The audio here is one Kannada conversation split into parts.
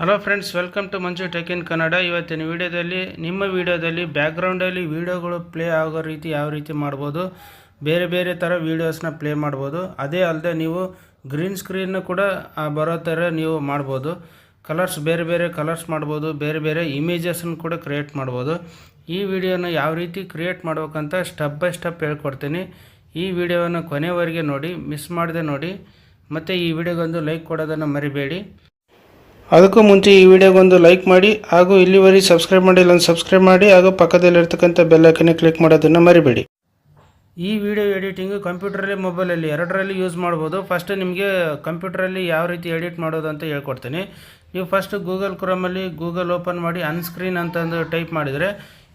Hello friends welcome to Manju tech in Kannada ಇವತ್ತಿನ ವಿಡಿಯೋದಲ್ಲಿ, ನಿಮ್ಮ ವಿಡಿಯೋದಲ್ಲಿ ಬ್ಯಾಕ್ಗ್ರೌಂಡಲ್ಲಿ ವಿಡಿಯೋಗಳು ಪ್ಲೇ ಆಗೋ ರೀತಿ ಯಾವ ರೀತಿ ಮಾಡ್ಬೋದು, ಬೇರೆ ಬೇರೆ ಥರ ವೀಡಿಯೋಸ್ನ ಪ್ಲೇ ಮಾಡ್ಬೋದು, ಅದೇ ಅಲ್ಲದೆ ನೀವು ಗ್ರೀನ್ ಸ್ಕ್ರೀನ್ ಕೂಡ ಬರೋ ಥರ ನೀವು ಮಾಡ್ಬೋದು ಕಲರ್ಸ್ ಬೇರೆ ಬೇರೆ ಕಲರ್ಸ್ ಮಾಡ್ಬೋದು, ಬೇರೆ ಬೇರೆ ಇಮೇಜಸ್ನ ಕೂಡ ಕ್ರಿಯೇಟ್ ಮಾಡ್ಬೋದು. ಈ ವಿಡಿಯೋನ ಯಾವ ರೀತಿ ಕ್ರಿಯೇಟ್ ಮಾಡ್ಬೇಕಂತ ಸ್ಟೆಪ್ ಬೈ ಸ್ಟೆಪ್ ಹೇಳ್ಕೊಡ್ತೀನಿ. ಈ ವಿಡಿಯೋವನ್ನು ಕೊನೆವರೆಗೆ ನೋಡಿ ಮಿಸ್ ಮಾಡದೆ ನೋಡಿ, ಮತ್ತು ಈ ವಿಡಿಯೋಗೊಂದು ಲೈಕ್ ಕೊಡೋದನ್ನು ಮರಿಬೇಡಿ. ಅದಕ್ಕೂ ಮುಂಚೆ ಈ ವಿಡಿಯೋಗೊಂದು ಲೈಕ್ ಮಾಡಿ ಹಾಗೂ ಇಲ್ಲಿವರೆಗೆ ಸಬ್ಸ್ಕ್ರೈಬ್ ಮಾಡಿ ಇಲ್ಲೊಂದು ಸಬ್ಸ್ಕ್ರೈಬ್ ಮಾಡಿ ಹಾಗೂ ಪಕ್ಕದಲ್ಲಿರ್ತಕ್ಕಂಥ ಬೆಲ್ಲೈಕನ್ನೇ ಕ್ಲಿಕ್ ಮಾಡೋದನ್ನು ಮರಿಬೇಡಿ. ಈ ವಿಡಿಯೋ ಎಡಿಟಿಂಗು ಕಂಪ್ಯೂಟರಲ್ಲಿ ಮೊಬೈಲಲ್ಲಿ ಎರಡರಲ್ಲಿ ಯೂಸ್ ಮಾಡ್ಬೋದು. ಫಸ್ಟ್ ನಿಮಗೆ ಕಂಪ್ಯೂಟರಲ್ಲಿ ಯಾವ ರೀತಿ ಎಡಿಟ್ ಮಾಡೋದು ಅಂತ ಹೇಳ್ಕೊಡ್ತೀನಿ. ನೀವು ಫಸ್ಟ್ ಗೂಗಲ್ ಕ್ರೋಮಲ್ಲಿ ಗೂಗಲ್ ಓಪನ್ ಮಾಡಿ ಅನ್ಸ್ಕ್ರೀನ್ ಅಂತಂದು ಟೈಪ್ ಮಾಡಿದರೆ,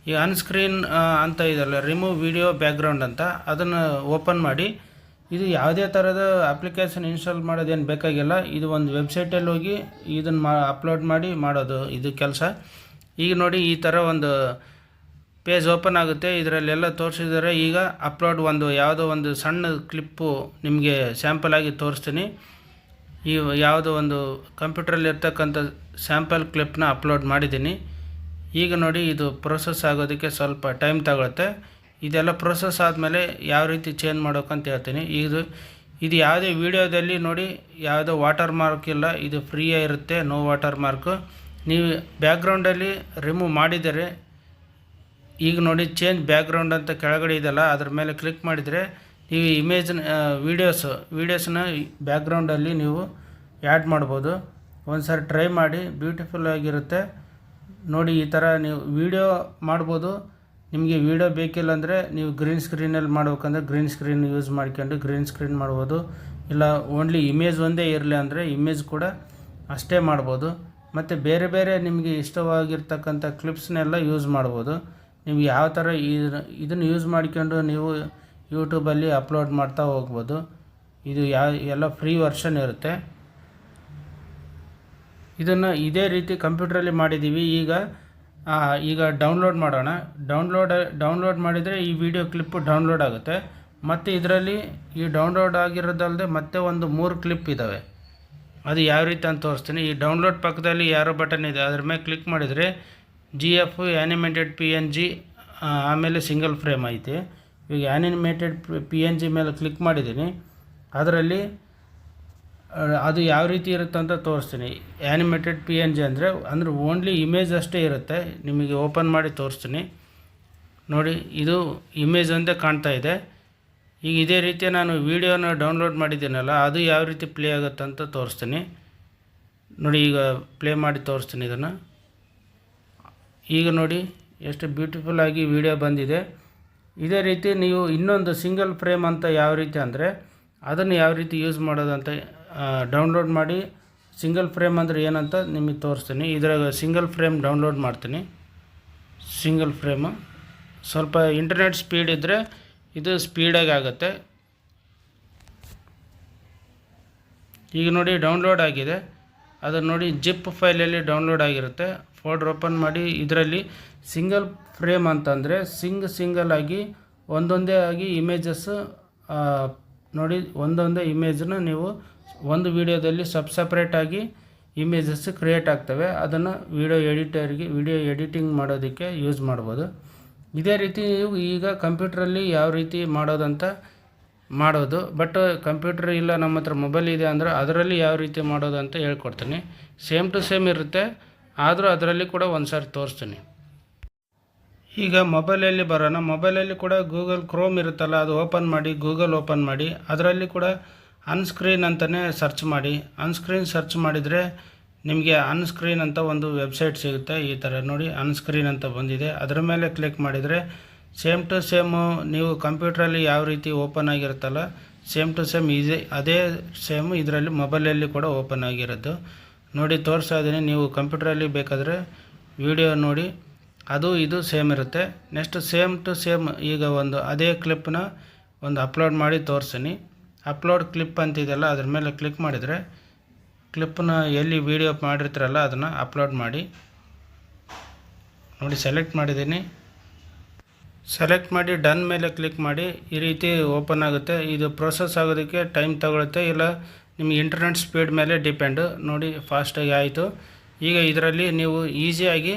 ಈ ಅನ್ಸ್ಕ್ರೀನ್ ಅಂತ ಇದಲ್ಲ ರಿಮೂವ್ ವಿಡಿಯೋ ಬ್ಯಾಕ್ಗ್ರೌಂಡ್ ಅಂತ, ಅದನ್ನು ಓಪನ್ ಮಾಡಿ ಇದು ಯಾವುದೇ ಥರದ ಅಪ್ಲಿಕೇಶನ್ ಇನ್ಸ್ಟಾಲ್ ಮಾಡೋದೇನು ಬೇಕಾಗಿಲ್ಲ. ಇದು ಒಂದು ವೆಬ್ಸೈಟಲ್ಲಿ ಹೋಗಿ ಇದನ್ನು ಮಾ ಅಪ್ಲೋಡ್ ಮಾಡಿ ಮಾಡೋದು ಇದು ಕೆಲಸ. ಈಗ ನೋಡಿ ಈ ಥರ ಒಂದು ಪೇಜ್ ಓಪನ್ ಆಗುತ್ತೆ. ಇದರಲ್ಲೆಲ್ಲ ತೋರಿಸಿದರೆ. ಈಗ ಅಪ್ಲೋಡ್ ಒಂದು ಯಾವುದೋ ಒಂದು ಸಣ್ಣ ಕ್ಲಿಪ್ಪು ನಿಮಗೆ ಸ್ಯಾಂಪಲ್ ಆಗಿ ತೋರಿಸ್ತೀನಿ. ಈ ಯಾವುದೋ ಒಂದು ಕಂಪ್ಯೂಟ್ರಲ್ಲಿ ಇರ್ತಕ್ಕಂಥ ಸ್ಯಾಂಪಲ್ ಕ್ಲಿಪ್ನ ಅಪ್ಲೋಡ್ ಮಾಡಿದ್ದೀನಿ. ಈಗ ನೋಡಿ ಇದು ಪ್ರೊಸೆಸ್ ಆಗೋದಕ್ಕೆ ಸ್ವಲ್ಪ ಟೈಮ್ ತಗೊಳುತ್ತೆ. ಇದೆಲ್ಲ ಪ್ರೊಸೆಸ್ ಆದಮೇಲೆ ಯಾವ ರೀತಿ ಚೇಂಜ್ ಮಾಡೋಕ್ಕಂತ ಹೇಳ್ತೀನಿ. ಇದು ಇದು ಯಾವುದೇ ವಿಡಿಯೋದಲ್ಲಿ ನೋಡಿ, ಯಾವುದೋ ವಾಟರ್ ಮಾರ್ಕ್ ಇಲ್ಲ, ಇದು ಫ್ರೀಯೇ ಇರುತ್ತೆ ನೋ ವಾಟರ್ ಮಾರ್ಕು ನೀವು ಬ್ಯಾಕ್ಗ್ರೌಂಡಲ್ಲಿ ರಿಮೂವ್ ಮಾಡಿದರೆ, ಈಗ ನೋಡಿ ಚೇಂಜ್ ಬ್ಯಾಕ್ಗ್ರೌಂಡ್ ಅಂತ ಕೆಳಗಡೆ ಇದೆಲ್ಲ ಅದ್ರ ಮೇಲೆ ಕ್ಲಿಕ್ ಮಾಡಿದರೆ, ನೀವು ಇಮೇಜ್ನ ವೀಡಿಯೋಸು ವೀಡಿಯೋಸ್ನ ಬ್ಯಾಕ್ಗ್ರೌಂಡಲ್ಲಿ ನೀವು ಆ್ಯಡ್ ಮಾಡ್ಬೋದು. ಒಂದು ಸಾರಿ ಟ್ರೈ ಮಾಡಿ ಬ್ಯೂಟಿಫುಲ್ ಆಗಿರುತ್ತೆ. ನೋಡಿ ಈ ಥರ ನೀವು ವೀಡಿಯೋ ಮಾಡ್ಬೋದು. ನಿಮಗೆ ವಿಡಿಯೋ ಬೇಕಿಲ್ಲ ಅಂದರೆ ನೀವು ಗ್ರೀನ್ ಸ್ಕ್ರೀನಲ್ಲಿ ಮಾಡ್ಬೇಕಂದ್ರೆ ಗ್ರೀನ್ ಸ್ಕ್ರೀನ್ ಯೂಸ್ ಮಾಡ್ಕೊಂಡು ಗ್ರೀನ್ ಸ್ಕ್ರೀನ್ ಮಾಡ್ಬೋದು. ಇಲ್ಲ ಓನ್ಲಿ ಇಮೇಜ್ ಒಂದೇ ಇರಲಿ ಅಂದರೆ ಇಮೇಜ್ ಕೂಡ ಅಷ್ಟೇ ಮಾಡ್ಬೋದು. ಮತ್ತು ಬೇರೆ ಬೇರೆ ನಿಮಗೆ ಇಷ್ಟವಾಗಿರ್ತಕ್ಕಂಥ ಕ್ಲಿಪ್ಸ್ನೆಲ್ಲ ಯೂಸ್ ಮಾಡ್ಬೋದು. ನಿಮ್ಗೆ ಯಾವ ಥರ ಇದನ್ನು ಯೂಸ್ ಮಾಡ್ಕೊಂಡು ನೀವು ಯೂಟ್ಯೂಬಲ್ಲಿ ಅಪ್ಲೋಡ್ ಮಾಡ್ತಾ ಹೋಗ್ಬೋದು. ಇದು ಯಾವ ಎಲ್ಲ ಫ್ರೀ ವರ್ಷನ್ ಇರುತ್ತೆ. ಇದನ್ನು ಇದೇ ರೀತಿ ಕಂಪ್ಯೂಟ್ರಲ್ಲಿ ಮಾಡಿದ್ದೀವಿ ಈಗ ಈಗ ಡೌನ್ಲೋಡ್ ಮಾಡೋಣ. ಡೌನ್ಲೋಡ್ ಡೌನ್ಲೋಡ್ ಮಾಡಿದರೆ ಈ ವಿಡಿಯೋ ಕ್ಲಿಪ್ಪು ಡೌನ್ಲೋಡ್ ಆಗುತ್ತೆ. ಮತ್ತು ಇದರಲ್ಲಿ ಈ ಡೌನ್ಲೋಡ್ ಆಗಿರೋದಲ್ಲದೆ ಮತ್ತೆ ಒಂದು ಮೂರು ಕ್ಲಿಪ್ ಇದ್ದಾವೆ ಅದು ಯಾವ ರೀತಿ ಅಂತ ತೋರಿಸ್ತೀನಿ. ಈ ಡೌನ್ಲೋಡ್ ಪಕ್ಕದಲ್ಲಿ ಯಾರೋ ಬಟನ್ ಇದೆ. ಅದ್ರ ಮೇಲೆ ಕ್ಲಿಕ್ ಮಾಡಿದರೆ G F animated P N G ಆಮೇಲೆ ಸಿಂಗಲ್ ಫ್ರೇಮ್ ಐತೆ. ಈಗ ಆ್ಯನಿಮೇಟೆಡ್ ಪಿ ಎನ್ ಜಿ ಮೇಲೆ ಕ್ಲಿಕ್ ಮಾಡಿದ್ದೀನಿ. ಅದರಲ್ಲಿ ಅದು ಯಾವ ರೀತಿ ಇರುತ್ತೆ ಅಂತ ತೋರಿಸ್ತೀನಿ. ಆ್ಯನಿಮೇಟೆಡ್ ಪಿ ಎನ್ ಜಿ ಅಂದರೆ ಅಂದರೆ ಓನ್ಲಿ ಇಮೇಜ್ ಅಷ್ಟೇ ಇರುತ್ತೆ. ನಿಮಗೆ ಓಪನ್ ಮಾಡಿ ತೋರಿಸ್ತೀನಿ. ನೋಡಿ, ಇದು ಇಮೇಜ್ ಒಂದೇ ಕಾಣ್ತಾ ಇದೆ. ಈಗ ಇದೇ ರೀತಿ ನಾನು ವೀಡಿಯೋನ ಡೌನ್ಲೋಡ್ ಮಾಡಿದ್ದೀನಲ್ಲ, ಅದು ಯಾವ ರೀತಿ ಪ್ಲೇ ಆಗುತ್ತೆ ಅಂತ ತೋರಿಸ್ತೀನಿ. ನೋಡಿ, ಈಗ ಪ್ಲೇ ಮಾಡಿ ತೋರಿಸ್ತೀನಿ ಇದನ್ನು. ಈಗ ನೋಡಿ, ಎಷ್ಟು ಬ್ಯೂಟಿಫುಲ್ ಆಗಿ ವಿಡಿಯೋ ಬಂದಿದೆ. ಇದೇ ರೀತಿ ನೀವು ಇನ್ನೊಂದು ಸಿಂಗಲ್ ಫ್ರೇಮ್ ಅಂತ ಯಾವ ರೀತಿ ಅಂದರೆ, ಅದನ್ನು ಯಾವ ರೀತಿ ಯೂಸ್ ಮಾಡೋದಂತ ಡೌನ್ಲೋಡ್ ಮಾಡಿ ಸಿಂಗಲ್ ಫ್ರೇಮ್ ಅಂದರೆ ಏನಂತ ನಿಮಗೆ ತೋರಿಸ್ತೀನಿ. ಇದ್ರಾಗ ಸಿಂಗಲ್ ಫ್ರೇಮ್ ಡೌನ್ಲೋಡ್ ಮಾಡ್ತೀನಿ. ಸಿಂಗಲ್ ಫ್ರೇಮು ಸ್ವಲ್ಪ ಇಂಟರ್ನೆಟ್ ಸ್ಪೀಡ್ ಇದ್ದರೆ ಇದು ಸ್ಪೀಡಾಗಿ ಆಗುತ್ತೆ. ಈಗ ನೋಡಿ ಡೌನ್ಲೋಡ್ ಆಗಿದೆ. ಅದನ್ನು ನೋಡಿ ಜಿಪ್ ಫೈಲಲ್ಲಿ ಡೌನ್ಲೋಡ್ ಆಗಿರುತ್ತೆ. ಫೋಲ್ಡರ್ ಓಪನ್ ಮಾಡಿ ಇದರಲ್ಲಿ ಸಿಂಗಲ್ ಫ್ರೇಮ್ ಅಂತಂದರೆ ಸಿಂಗ್ ಸಿಂಗಲ್ ಆಗಿ ಒಂದೊಂದೇ ಆಗಿ ಇಮೇಜಸ್ ನೋಡಿ ಒಂದೊಂದೇ ಇಮೇಜನ್ನು ನೀವು ಒಂದು ವಿಡಿಯೋದಲ್ಲಿ ಸಬ್ ಸಪ್ರೇಟಾಗಿ ಇಮೇಜಸ್ ಕ್ರಿಯೇಟ್ ಆಗ್ತವೆ. ಅದನ್ನು ವಿಡಿಯೋ ಎಡಿಟರ್ಗೆ ವಿಡಿಯೋ ಎಡಿಟಿಂಗ್ ಮಾಡೋದಕ್ಕೆ ಯೂಸ್ ಮಾಡ್ಬೋದು. ಇದೇ ರೀತಿ ನೀವು ಈಗ ಕಂಪ್ಯೂಟ್ರಲ್ಲಿ ಯಾವ ರೀತಿ ಮಾಡೋದಂತ ಮಾಡೋದು. ಬಟ್ ಕಂಪ್ಯೂಟರ್ ಇಲ್ಲ, ನಮ್ಮ ಹತ್ರ ಮೊಬೈಲ್ ಇದೆ ಅಂದರೆ ಅದರಲ್ಲಿ ಯಾವ ರೀತಿ ಮಾಡೋದು ಅಂತ ಹೇಳ್ಕೊಡ್ತೀನಿ. ಸೇಮ್ ಟು ಸೇಮ್ ಇರುತ್ತೆ. ಆದರೂ ಅದರಲ್ಲಿ ಕೂಡ ಒಂದು ಸಾರಿ ತೋರಿಸ್ತೀನಿ. ಈಗ ಮೊಬೈಲಲ್ಲಿ ಬರೋಣ. ಮೊಬೈಲಲ್ಲಿ ಕೂಡ ಗೂಗಲ್ ಕ್ರೋಮ್ ಇರುತ್ತಲ್ಲ, ಅದು ಓಪನ್ ಮಾಡಿ ಗೂಗಲ್ ಓಪನ್ ಮಾಡಿ. ಅದರಲ್ಲಿ ಕೂಡ ಅನ್ಸ್ಕ್ರೀನ್ ಅಂತಲೇ ಸರ್ಚ್ ಮಾಡಿ. ಅನ್ಸ್ಕ್ರೀನ್ ಸರ್ಚ್ ಮಾಡಿದರೆ ನಿಮಗೆ ಅನ್ಸ್ಕ್ರೀನ್ ಅಂತ ಒಂದು ವೆಬ್ಸೈಟ್ ಸಿಗುತ್ತೆ. ಈ ಥರ ನೋಡಿ ಅನ್ಸ್ಕ್ರೀನ್ ಅಂತ ಬಂದಿದೆ. ಅದರ ಮೇಲೆ ಕ್ಲಿಕ್ ಮಾಡಿದರೆ ಸೇಮ್ ಟು ಸೇಮು ನೀವು ಕಂಪ್ಯೂಟ್ರಲ್ಲಿ ಯಾವ ರೀತಿ ಓಪನ್ ಆಗಿರುತ್ತಲ್ಲ ಸೇಮ್ ಟು ಸೇಮ್ ಇದೆ, ಅದೇ ಸೇಮ್ ಇದರಲ್ಲಿ ಮೊಬೈಲಲ್ಲಿ ಕೂಡ ಓಪನ್ ಆಗಿರೋದು. ನೋಡಿ ತೋರಿಸ್ತಾ ಇದ್ದೀನಿ. ನೀವು ಕಂಪ್ಯೂಟ್ರಲ್ಲಿ ಬೇಕಾದರೆ ವಿಡಿಯೋ ನೋಡಿ. ಅದು, ಇದು ಸೇಮ್ ಇರುತ್ತೆ. ನೆಕ್ಸ್ಟ್ ಸೇಮ್ ಟು ಸೇಮ್ ಈಗ ಒಂದು ಅದೇ ಕ್ಲಿಪ್ನ ಒಂದು ಅಪ್ಲೋಡ್ ಮಾಡಿ ತೋರಿಸ್ತೀನಿ. ಅಪ್ಲೋಡ್ ಕ್ಲಿಪ್ ಅಂತಿದೆಯಲ್ಲ, ಅದ್ರ ಮೇಲೆ ಕ್ಲಿಕ್ ಮಾಡಿದರೆ ಕ್ಲಿಪ್ಪನ್ನ ಎಲ್ಲಿ ವೀಡಿಯೋ ಮಾಡಿರ್ತೀರಲ್ಲ ಅದನ್ನು ಅಪ್ಲೋಡ್ ಮಾಡಿ. ನೋಡಿ, ಸೆಲೆಕ್ಟ್ ಮಾಡಿದ್ದೀನಿ. ಸೆಲೆಕ್ಟ್ ಮಾಡಿ, ಡನ್ ಮೇಲೆ ಕ್ಲಿಕ್ ಮಾಡಿ, ಈ ರೀತಿ ಓಪನ್ ಆಗುತ್ತೆ. ಇದು ಪ್ರೋಸೆಸ್ ಆಗೋದಕ್ಕೆ ಟೈಮ್ ತಗೊಳುತ್ತೆ, ಇಲ್ಲ ನಿಮಗೆ ಇಂಟರ್ನೆಟ್ ಸ್ಪೀಡ್ ಮೇಲೆ ಡಿಪೆಂಡು. ನೋಡಿ, ಫಾಸ್ಟಾಗಿ ಆಯಿತು. ಈಗ ಇದರಲ್ಲಿ ನೀವು ಈಸಿಯಾಗಿ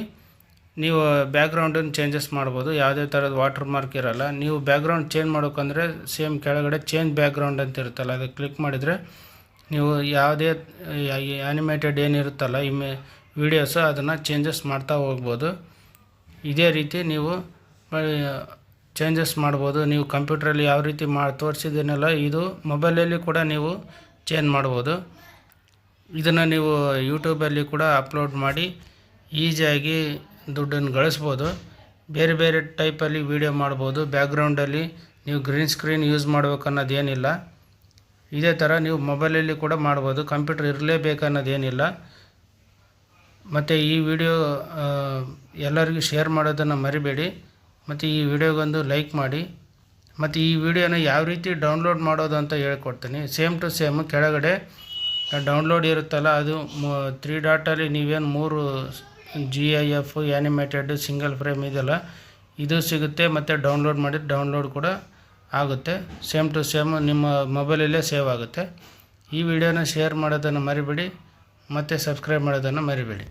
ನೀವು ಬ್ಯಾಕ್ಗ್ರೌಂಡನ್ನು ಚೇಂಜಸ್ ಮಾಡ್ಬೋದು, ಯಾವುದೇ ಥರದ ವಾಟರ್ ಮಾರ್ಕ್ ಇರಲ್ಲ. ನೀವು ಬ್ಯಾಕ್ಗ್ರೌಂಡ್ ಚೇಂಜ್ ಮಾಡೋಕ್ಕಂದರೆ ಸೇಮ್ ಕೆಳಗಡೆ ಚೇಂಜ್ ಬ್ಯಾಕ್ಗ್ರೌಂಡ್ ಅಂತ ಇರುತ್ತಲ್ಲ, ಅದಕ್ಕೆ ಕ್ಲಿಕ್ ಮಾಡಿದರೆ ನೀವು ಯಾವುದೇ ಆ್ಯನಿಮೇಟೆಡ್ ಏನಿರುತ್ತಲ್ಲ ಇಮೇ ವೀಡಿಯೋಸು ಅದನ್ನು ಚೇಂಜಸ್ ಮಾಡ್ತಾ ಹೋಗ್ಬೋದು. ಇದೇ ರೀತಿ ನೀವು ಚೇಂಜಸ್ ಮಾಡ್ಬೋದು. ನೀವು ಕಂಪ್ಯೂಟ್ರಲ್ಲಿ ಯಾವ ರೀತಿ ಮಾ, ತೋರಿಸಿದ್ದೀನಲ್ಲ, ಇದು ಮೊಬೈಲಲ್ಲಿ ಕೂಡ ನೀವು ಚೇಂಜ್ ಮಾಡ್ಬೋದು. ಇದನ್ನು ನೀವು ಯೂಟ್ಯೂಬಲ್ಲಿ ಕೂಡ ಅಪ್ಲೋಡ್ ಮಾಡಿ, ಈಸಿಯಾಗಿ ದುಡ್ಡನ್ನು ಗಳಿಸ್ಬೋದು. ಬೇರೆ ಬೇರೆ ಟೈಪಲ್ಲಿ ವೀಡಿಯೋ ಮಾಡ್ಬೋದು. ಬ್ಯಾಕ್ಗ್ರೌಂಡಲ್ಲಿ ನೀವು ಗ್ರೀನ್ ಸ್ಕ್ರೀನ್ ಯೂಸ್ ಮಾಡ್ಬೇಕು ಅನ್ನೋದೇನಿಲ್ಲ ಇದೇ ಥರ ನೀವು ಮೊಬೈಲಲ್ಲಿ ಕೂಡ ಮಾಡ್ಬೋದು. ಕಂಪ್ಯೂಟರ್ ಇರಲೇಬೇಕು ಅನ್ನೋದೇನಿಲ್ಲ ಮತ್ತು ಈ ವಿಡಿಯೋ ಎಲ್ಲರಿಗೂ ಶೇರ್ ಮಾಡೋದನ್ನು ಮರಿಬೇಡಿ. ಮತ್ತು ಈ ವಿಡಿಯೋಗೊಂದು ಲೈಕ್ ಮಾಡಿ. ಮತ್ತು ಈ ವಿಡಿಯೋನ ಯಾವ ರೀತಿ ಡೌನ್ಲೋಡ್ ಮಾಡೋದು ಅಂತ ಹೇಳ್ಕೊಡ್ತೀನಿ. ಸೇಮ್ ಟು ಸೇಮ್ ಕೆಳಗಡೆ ಡೌನ್ಲೋಡ್ ಇರುತ್ತಲ್ಲ, ಅದು ತ್ರೀ ಡಾಟಲ್ಲಿ ನೀವೇನು ಮೂರು G I F animated single frame ಇದೆಲ್ಲ. ಇದು ಸಿಗುತ್ತೆ, ಮತ್ತು ಡೌನ್ಲೋಡ್ ಮಾಡಿ ಡೌನ್ಲೋಡ್ ಕೂಡ ಆಗುತ್ತೆ. ಸೇಮ್ ಟು ಸೇಮ್ ನಿಮ್ಮ ಮೊಬೈಲಲ್ಲೇ ಸೇವ್ ಆಗುತ್ತೆ. ಈ ವಿಡಿಯೋನ ಶೇರ್ ಮಾಡೋದನ್ನು ಮರಿಬೇಡಿ, ಮತ್ತು ಸಬ್ಸ್ಕ್ರೈಬ್ ಮಾಡೋದನ್ನು ಮರಿಬೇಡಿ.